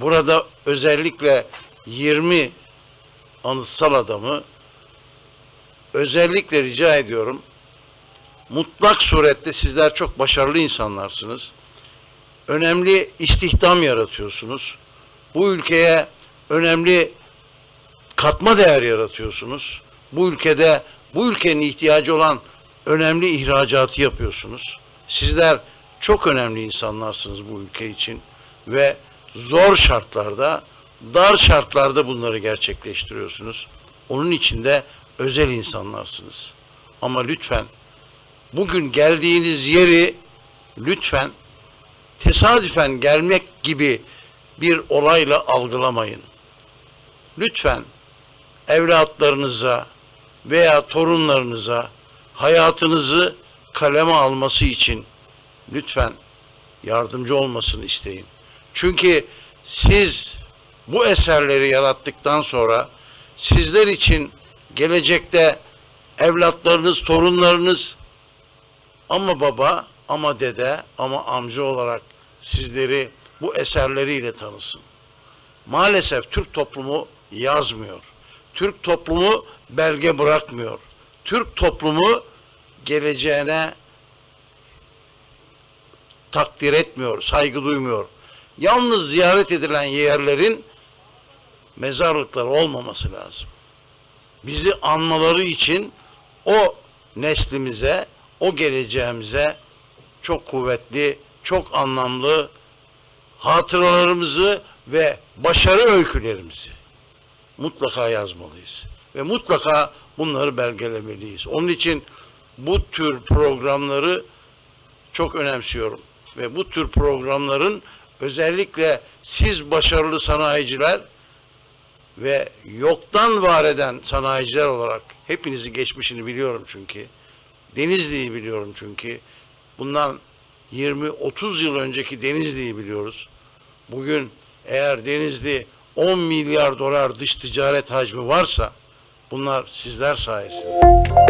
burada özellikle 20 anıtsal adamı özellikle rica ediyorum. Mutlak surette sizler çok başarılı insanlarsınız. Önemli istihdam yaratıyorsunuz. Bu ülkeye önemli katma değer yaratıyorsunuz. Bu ülkede bu ülkenin ihtiyacı olan önemli ihracatı yapıyorsunuz. Sizler çok önemli insanlarsınız bu ülke için ve zor şartlarda, dar şartlarda bunları gerçekleştiriyorsunuz. Onun için de özel insanlarsınız. Ama lütfen bugün geldiğiniz yeri lütfen tesadüfen gelmek gibi bir olayla algılamayın. Lütfen evlatlarınıza veya torunlarınıza hayatınızı kaleme alması için lütfen yardımcı olmasını isteyin. Çünkü siz bu eserleri yarattıktan sonra sizler için gelecekte evlatlarınız, torunlarınız ama baba, ama dede, ama amca olarak sizleri bu eserleriyle tanısın. Maalesef Türk toplumu yazmıyor. Türk toplumu belge bırakmıyor. Türk toplumu geleceğine takdir etmiyor, saygı duymuyor. Yalnız ziyaret edilen yerlerin mezarlıkları olmaması lazım. Bizi anmaları için o neslimize, o geleceğimize çok kuvvetli, çok anlamlı hatıralarımızı ve başarı öykülerimizi mutlaka yazmalıyız. Ve mutlaka bunları belgelemeliyiz. Onun için bu tür programları çok önemsiyorum. Ve bu tür programların özellikle siz başarılı sanayiciler ve yoktan var eden sanayiciler olarak hepinizi geçmişini biliyorum çünkü. Denizli'yi biliyorum çünkü. Bundan 20-30 yıl önceki Denizli'yi biliyoruz. Bugün eğer Denizli 10 milyar dolar dış ticaret hacmi varsa bunlar sizler sayesinde.